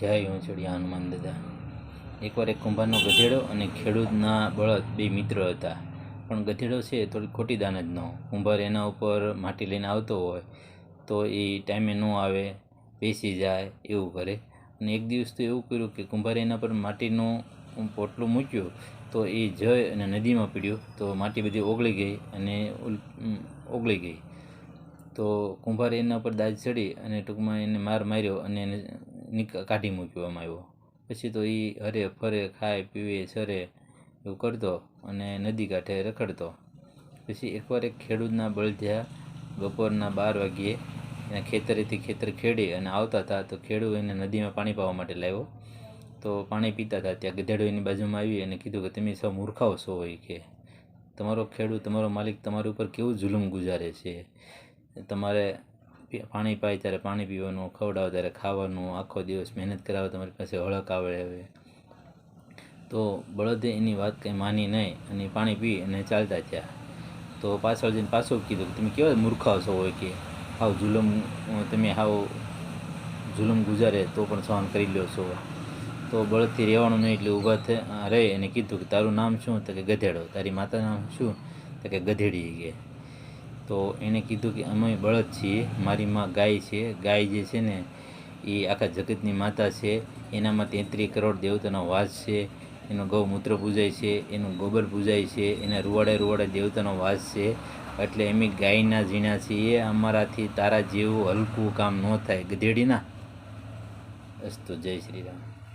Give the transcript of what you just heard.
જય ઊંચડિયા હનુમાન દાદા. એકવાર એક કુંભારનો ગધેડો અને ખેડૂતના બળદ બે મિત્ર હતા. પણ ગધેડો છે થોડી ખોટી દાન જ ન. કુંભાર એના ઉપર માટી લઈને આવતો હોય તો એ ટાઈમે ન આવે, બેસી જાય એવું કરે. અને એક દિવસ તો એવું કર્યું કે કુંભારે એના પર માટીનું પોટલું મૂક્યું તો એ જય અને નદીમાં પીડ્યું. તો માટી બધી ઓગળી ગઈ અને ઓગળી ગઈ. તો કુંભારે એના પર દાજ ચડી અને ટૂંકમાં એને માર માર્યો અને એને કાઢી મૂકવામાં આવ્યો. પછી તો એ હરે ફરે, ખાય, પીવે ચરે એવું કરતો અને નદી કાંઠે રખડતો. પછી એકવાર એક ખેડૂતના બળધ્યા બપોરના બાર વાગ્યે એના ખેતરેથી ખેતર ખેડી અને આવતા હતા તો ખેડૂત એને નદીમાં પાણી પાવા માટે લાવ્યો. તો પાણી પીતા હતા ત્યાં ગધેડો એની બાજુમાં આવી અને કીધું કે, તમે સૌ મૂર્ખાઓ છો હોય કે. તમારો ખેડૂત તમારો માલિક તમારી ઉપર કેવું જુલુમ ગુજારે છે? તમારે પાણી પાય ત્યારે પાણી પીવાનું, ખવડાવો ત્યારે ખાવાનું, આખો દિવસ મહેનત કરાવો, તમારી પાસે હળક આવે તો બળદે એની વાત કંઈ માની નહીં અને પાણી પી અને ચાલતા થયા. તો પાછળ જઈને પાછું કીધું કે, તમે કેવા મૂર્ખાઓ છો હોય કે? હાવ જુલમ, તમે હાવ જુલમ ગુજારે તો પણ સહન કરી લ્યો છો. તો બળદથી રહેવાનું નહીં એટલે ઊભા થઈ રહે અને કીધું કે, તારું નામ શું? તો કે, ગધેડો. તારી માતાનું નામ શું? તો કે, ગધેડી કે. તો એણે કીધું કે અમે બળદ છીએ, મારી માં ગાય છે. ગાય જે છે ને, એ આખા જગતની માતા છે. એનામાં તેત્રીસ કરોડ દેવતાનો વાસ છે. એનું ગૌમૂત્ર પૂજાય છે. એનું ગોબર પૂજાય છે. એના રૂવાડે રૂવાડે દેવતાનો વાસ છે. એટલે એમ ગાયના ઝીણા છીએ અમારાથી તારા જેવું હલકું કામ ન થાય. ગધેડીના? અસ્તુ, જય શ્રી રામ.